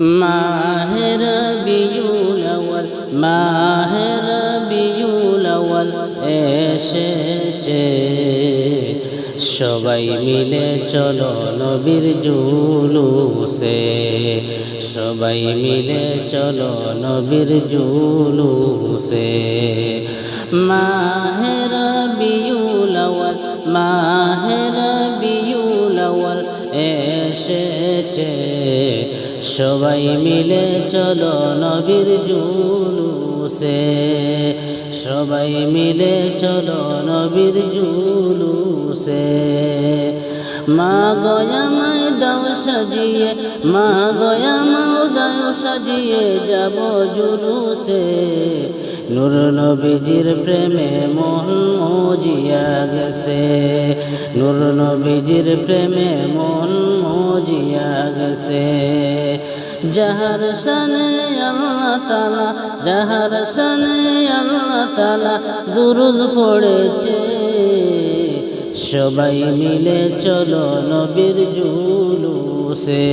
মাহের বিউলওয়াল মাহের বিউলওয়াল এসেছে। সবাই মিলে চলো নবীর জুলুসে। সবাই মিলে চলো নবীর জুলুসে। মাহের সবাই মিলে চলো নবীর জুলুসে। সবাই মিলে চলো নবীর জুলুসে। মা গয়া মায় দাও সাজিয়ে, মা গয়া মাও দাও সাজিয়ে যাব জুলুসে। নূর নবীজির প্রেমে মন মজিয়া গেছে। নূর নবীজির প্রেমে মন মজিয়া গেছে। যাহার সানে আল্লাহ তালা যাহার সানে আল্লাহ তালা দুরুদ পড়েছে, সবাই মিলে চলো নবীর জুলুসে।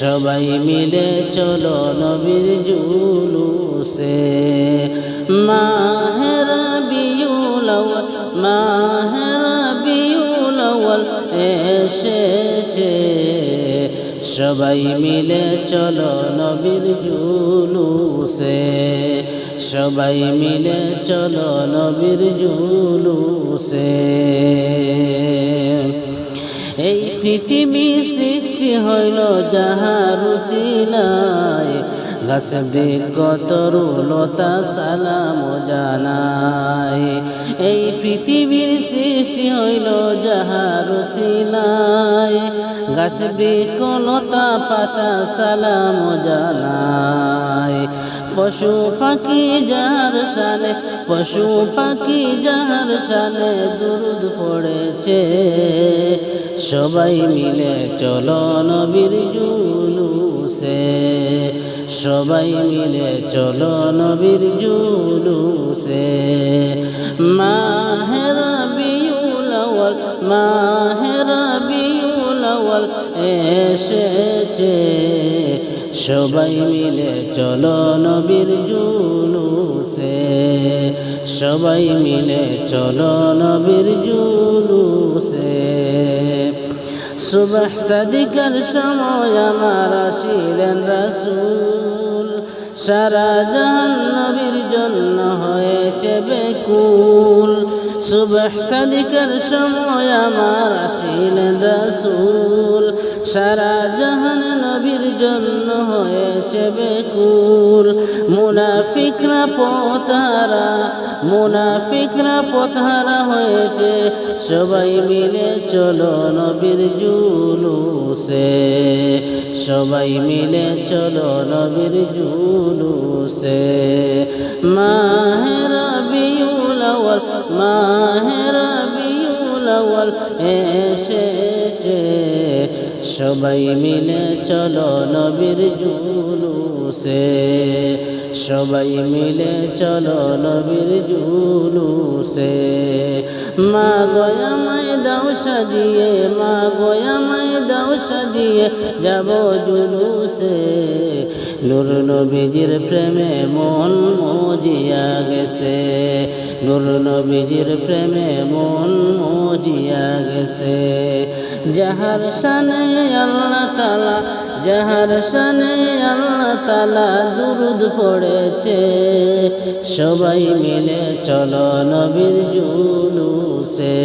সবাই মিলে চলো নবীর জুলুসে। মাহের বিউলওয়াল মাহের বিউলওয়াল এসেছে। সবাই মিলে চলো নবীর জুলুসে। সবাই মিলে চলো নবীর জুলুসে। এই পৃথিবী সৃষ্টি হইল যাহা শিলায় গাছ বৃক্ষ তরুলতা সালাম জানায়। এই পৃথিবীর সৃষ্টি হইল যাহার শিলায় গাছ বৃক্ষ পাতা সালাম জানায়। পশু পাখি যাহার সালে পশু পাখি যাহার সালে দুরুদ পড়েছে। সবাই মিলে চলো নবীর জুলুসে। সবাই মিলে চলো নবীর জুলুসে। মাহেরা বিউলাওয়াল মাহেরা বিউলাওয়াল এসেছে। সবাই মিলে চলো নবীর জুলুসে। সবাই মিলে চলো নবীর জুলুসে। সুবহ সাদিকার সময় আমার আসিলেন রাসুল। সারা জাহান নবীর জন্য হয়েছে বেকুল। সুবাহ সাদিকার সময় আমার আসিলেন রাসুল। সারা জাহান নবীর জন্য হয়েছে বেকুল মুনাফিকরা পথহারা মুনাফিকরা পথহারা হয়েছে। সবাই মিলে চলো নবীর জুলুসে। সবাই মিলে চলো নবীর জুলুসে। মাহের বিউলাওয়াল মাহের বিউলাওয়াল এসেছে সবাই মিলে চলো নবীর জুলুসে। সবাই মিলে চলো নবীর জুলুসে। মা গয়া মায় দাও সাজিয়ে, মা গয়া মায় দাও সাজিয়ে, যাব জুলুসে। নূর নবীজির প্রেমে মন মজিয়া গেছে। নূর নবীজির প্রেমে মন মজিয়া গেছে। যাহার সানে আল্লাহ তালা যাহার সানে আল্লাহ তালা দুরুদ পড়েছে, সবাই মিলে চলো নবীর জুলুসে।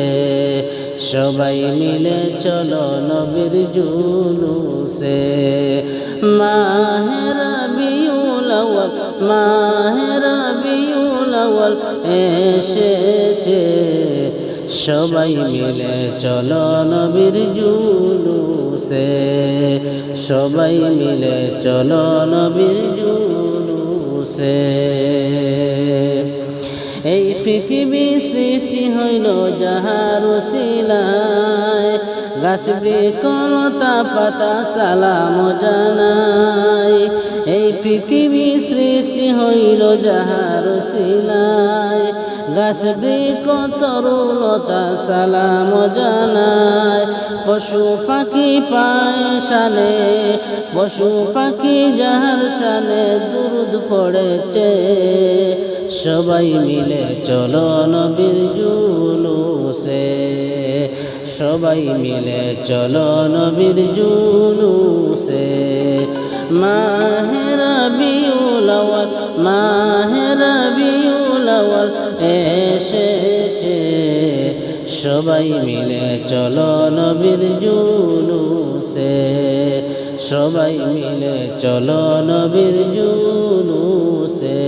সবাই মিলে চলো নবীর জুলুসে। মাহের বিউলাওয়াল মাহের বিউলাওয়াল এসেছে। সবাই মিলে চলো নবীর জুলুসে। সবাই মিলে চলো নবীর জুলুসে। এই পৃথিবী সৃষ্টি হইল যাহার শিলায় গাছ বৃক্ষলতা পাতা, সালাম জানাই। এই পৃথিবী সৃষ্টি হইল যাহার শিলায়। গাছ বৃক্ষ তরুলতা সালাম জানায়। পশু পাখি পায় শানে, পশু পাখি যাহার শানে দুরুদ পড়েছে। সবাই মিলে চলো নবীর জুলুসে। সবাই মিলে চলো নবীর জুলুসে। মাহেরা বিউলাওয়াল মাহেরা বিউলাওয়াল এসেছে। সবাই মিলে চলো নবীর জুলুসে। সবাই মিলে চলো নবীর জুলুসে।